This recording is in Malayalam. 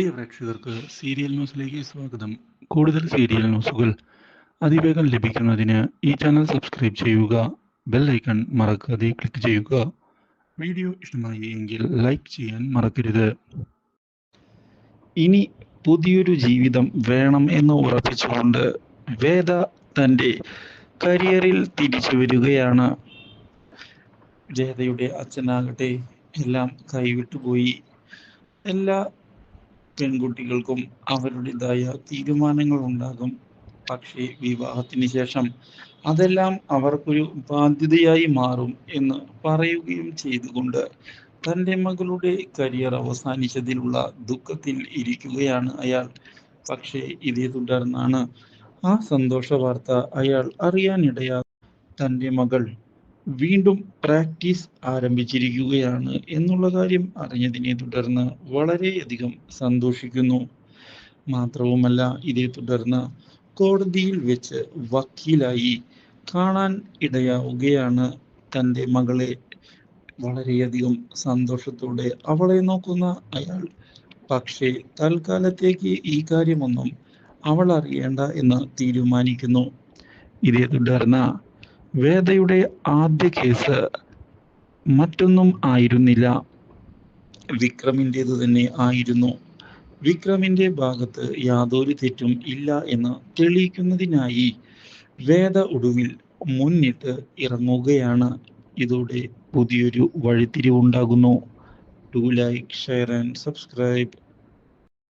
പ്രിയ പ്രേക്ഷകർക്ക് സീരിയൽ ന്യൂസിലേക്ക് സ്വാഗതം. കൂടുതൽ സീരിയൽ ന്യൂസുകൾ അതിവേഗം ലഭിക്കുന്നതിന് ഈ ചാനൽ സബ്സ്ക്രൈബ് ചെയ്യുക ബെൽ ഐക്കൺ മറക്കാതെ ക്ലിക്ക് ചെയ്യുക. വീഡിയോ ഇഷ്ടമായി എങ്കിൽ ലൈക്ക് ചെയ്യാൻ മറക്കരുത്. ഇനി പുതിയൊരു ജീവിതം വേണം എന്ന് ഉറപ്പിച്ചുകൊണ്ട് വേദ തന്റെ കരിയറിൽ തിരിച്ചു വരികയാണ്. വേദയുടെ അച്ഛനാകട്ടെ എല്ലാം കൈവിട്ടുപോയി. എല്ലാ പെൺകുട്ടികൾക്കും അവരുടേതായ തീരുമാനങ്ങൾ ഉണ്ടാകും പക്ഷേ വിവാഹത്തിന് ശേഷം അതെല്ലാം അവർക്കൊരു ബാധ്യതയായി മാറും എന്ന് പറയുകയും ചെയ്തുകൊണ്ട് തന്റെ മകളുടെ കരിയർ അവസാനിച്ചതിലുള്ള ദുഃഖത്തിൽ ഇരിക്കുകയാണ് അയാൾ. പക്ഷേ ഇതേ തുടർന്നാണ് ആ സന്തോഷ വാർത്ത അയാൾ അറിയാനിടയാ തന്റെ മകൾ വീണ്ടും പ്രാക്ടീസ് ആരംഭിച്ചിരിക്കുകയാണ് എന്നുള്ള കാര്യം അറിഞ്ഞതിനെ തുടർന്ന് വളരെയധികം സന്തോഷിക്കുന്നു. മാത്രവുമല്ല ഇതേ തുടർന്ന് കോടതിയിൽ വെച്ച് വക്കീലായി കാണാൻ ഇടയാവുകയാണ് തന്റെ മകളെ. വളരെയധികം സന്തോഷത്തോടെ അവളെ നോക്കുന്ന അയാൾ പക്ഷേ തൽക്കാലത്തേക്ക് ഈ കാര്യമൊന്നും അവൾ അറിയേണ്ട എന്ന് തീരുമാനിക്കുന്നു. ഇതേ തുടർന്ന് വേദയുടെ ആദ്യ കേസ് മറ്റൊന്നും ആയിരുന്നില്ല. വിക്രമിന്റെത് തന്നെ ആയിരുന്നു. വിക്രമിന്റെ ഭാഗത്ത് യാതൊരു തെറ്റും ഇല്ല എന്ന് തെളിയിക്കുന്നതിനായി വേദ ഒടുവിൽ മുന്നിട്ട് ഇറങ്ങുകയാണ്. ഇതോടെ പുതിയൊരു വഴിത്തിരിവുണ്ടാകുന്നു. Do like share and subscribe